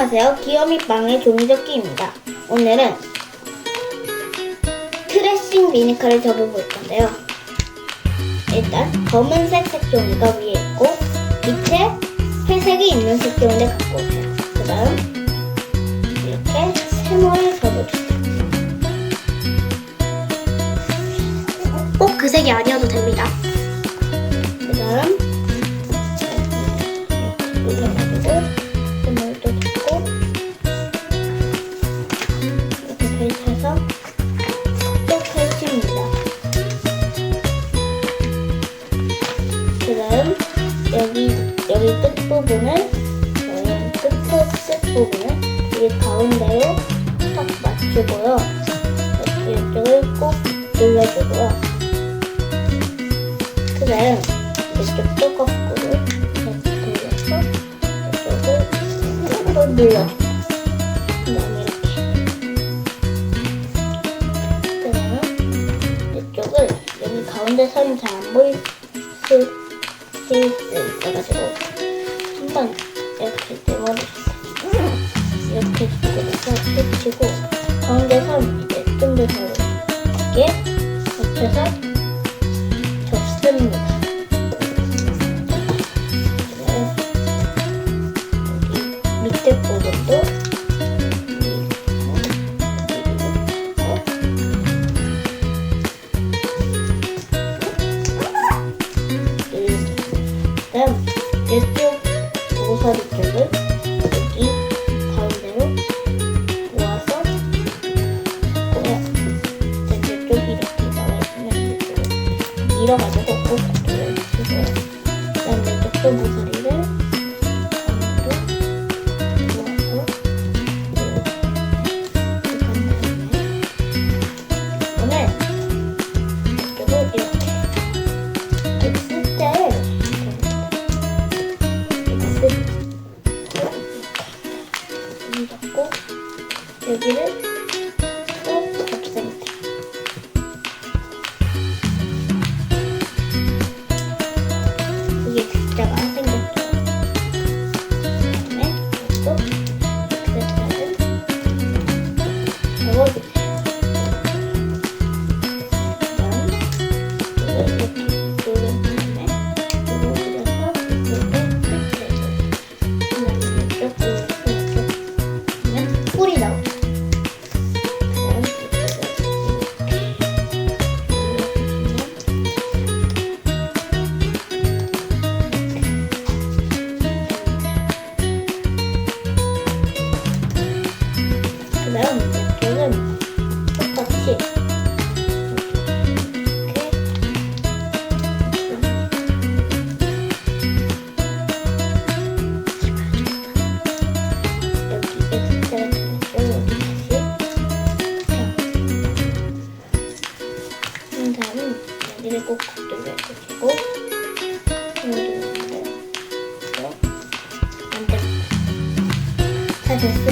안녕하세요. 귀요미빵의 종이접기입니다. 오늘은 트레싱 미니카를 접어볼 건데요. 일단 검은색 색종이가 위에 있고 밑에 회색이 있는 색종이를 갖고 오세요. 그 다음 이렇게 세모를 접어주세요. 꼭 그 색이 아니어도 됩니다. 그 다음 이렇게 눌러가지고 다음 여기 여기 끝 부분을 여기 끝에 끝 부분을 이 가운데로 딱 맞추고요. 이쪽을 꼭 눌러주고요. 그 다음 이쪽도 거꾸로 돌려서 이쪽을 또 눌러줍니다. 그 다음에 이렇게 그 다음 이쪽을 여기 가운데 선이 잘 안 보일 수 있을 수 있어가지고 한 번 이렇게 떼버려주세요. 이렇게 그려서 펼치고 가운데 선 이제 좀더 넓게 맞춰서 여 눌러주시고 눌러주는데 만들 다 됐으면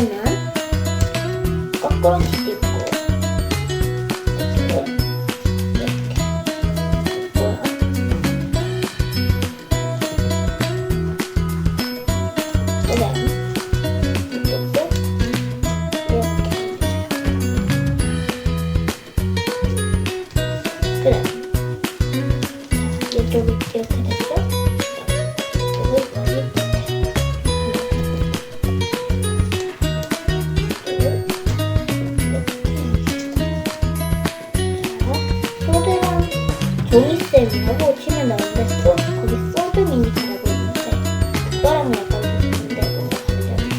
종이쌤이라고 치면 나오는데 소, 거기 소드 미니카라고 있는데 그거랑 약간 비슷한데 뭔가 다르잖아요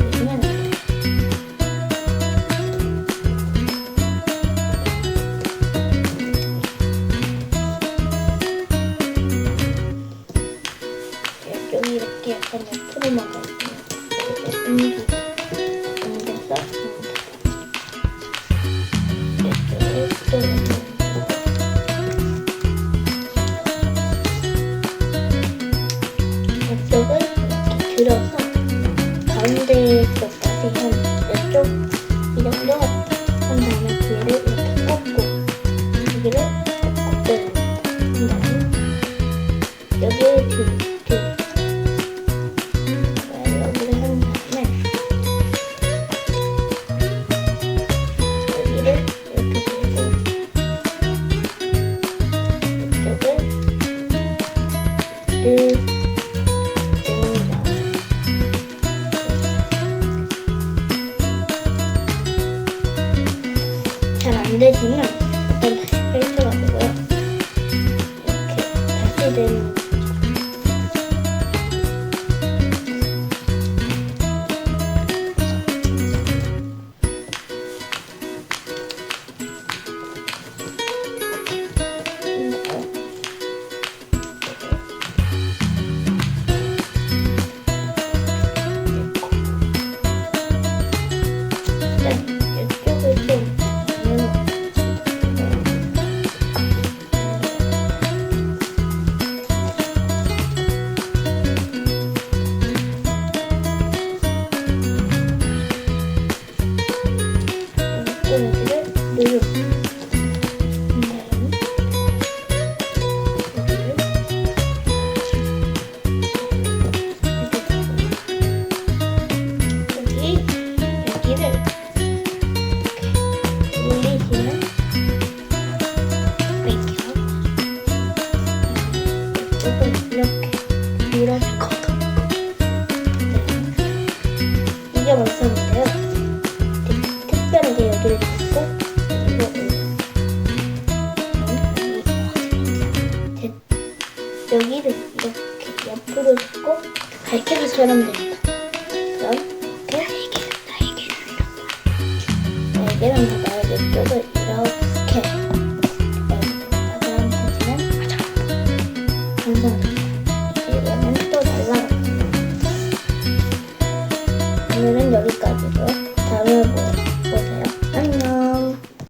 보시면 안 돼요. 이쪽이 이렇게 약간 옆으로 있어요. 이렇게. 들어 你的行啊 이쪽을 이렇게 밀어줄 거도. 이게 완성인데요. 특- 특별하게 여기를 잡고 여기를 이렇게 옆으로 짚고 갈퀴기처럼 됩니다. 그럼 이렇게 날개는 다 날개 쪽을 이렇게